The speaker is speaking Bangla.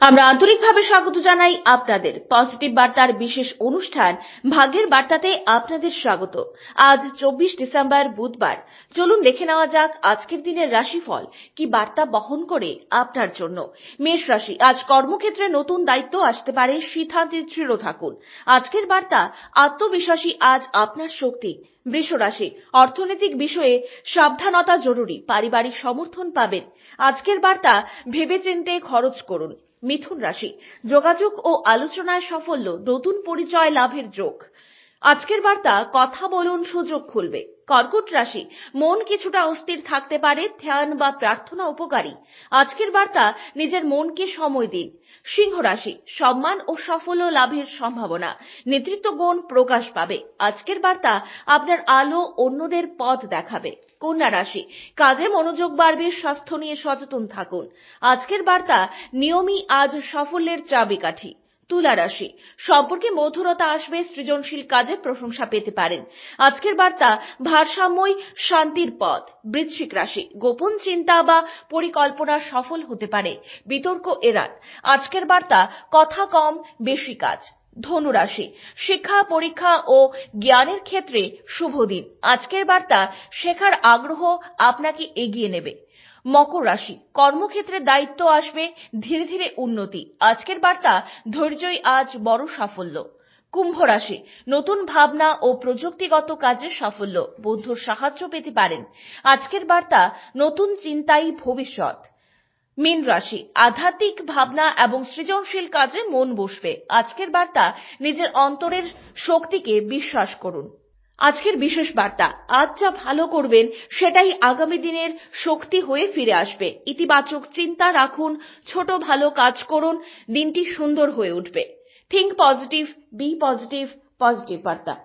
আমরা আন্তরিকভাবে স্বাগত জানাই আপনাদের। পজিটিভ বার্তার বিশেষ অনুষ্ঠান ভাগ্যের বার্তাতে আপনাদের স্বাগত। আজ চব্বিশ ডিসেম্বর বুধবার। চলুন দেখে নেওয়া যাক আজকের দিনের রাশিফল। কি বার্তা বহন করে আপনার জন্য? মেষ রাশি, আজ কর্মক্ষেত্রে নতুন দায়িত্ব আসতে পারে সিদ্ধান্তে দৃঢ় থাকুন আজকের বার্তা, আত্মবিশ্বাসী আজ আপনার শক্তি। বৃষ রাশি অর্থনৈতিক বিষয়ে সাবধানতা জরুরি। পারিবারিক সমর্থন পাবেন। আজকের বার্তা, ভেবেচিন্তে খরচ করুন। মিথুন রাশি। যোগাযোগ ও আলোচনায় সাফল্য, নতুন পরিচয় লাভের যোগ। আজকের বার্তা, কথা বলুন, সুযোগ খুলবে। কর্কট রাশি। মন কিছুটা অস্থির থাকতে পারে, ধ্যান বা প্রার্থনা উপকারী। আজকের বার্তা, নিজের মনকে সময় দিন। সিংহ রাশি, সম্মান ও সাফল্য লাভের সম্ভাবনা। নেতৃত্ব গুণ প্রকাশ পাবে। আজকের বার্তা, আপনার আলো অন্যদের পথ দেখাবে। কন্যা রাশি কাজে মনোযোগ বাড়বে, স্বাস্থ্য নিয়ে সচেতন থাকুন। আজকের বার্তা, নিয়মই আজ সাফল্যের চাবিকাঠি। তুলা রাশি। সম্পর্কে মধুরতা আসবে, সৃজনশীল কাজে প্রশংসা পেতে পারেন। আজকের বার্তা, ভারসাম্যই শান্তির পথ। বৃশ্চিক রাশি, গোপন চিন্তা বা পরিকল্পনা সফল হতে পারে। বিতর্ক এড়ান। আজকের বার্তা, কথা কম, বেশি কাজ। ধনুরাশি শিক্ষা, পরীক্ষা ও জ্ঞানের ক্ষেত্রে শুভ দিন। আজকের বার্তা, শেখার আগ্রহ আপনাকে এগিয়ে নেবে। মকর রাশি। কর্মক্ষেত্রে দায়িত্ব আসবে, ধীরে ধীরে উন্নতি। আজকের বার্তা, ধৈর্যই আজ বড় সাফল্য। কুম্ভ রাশি, নতুন ভাবনা ও প্রযুক্তিগত কাজে সাফল্য। বন্ধুর সাহায্য পেতে পারেন। আজকের বার্তা, নতুন চিন্তাই ভবিষ্যৎ। মীন রাশি, আধ্যাত্মিক ভাবনা এবং সৃজনশীল কাজে মন বসবে। আজকের বার্তা, নিজের অন্তরের শক্তিকে বিশ্বাস করুন। আজকের বিশেষ বার্তা। আজ যা ভালো করবেন, সেটাই আগামী দিনের শক্তি হয়ে ফিরে আসবে। ইতিবাচক চিন্তা রাখুন, ছোট ভালো কাজ করুন, দিনটি সুন্দর হয়ে উঠবে। Think positive be positive positive বার্তা।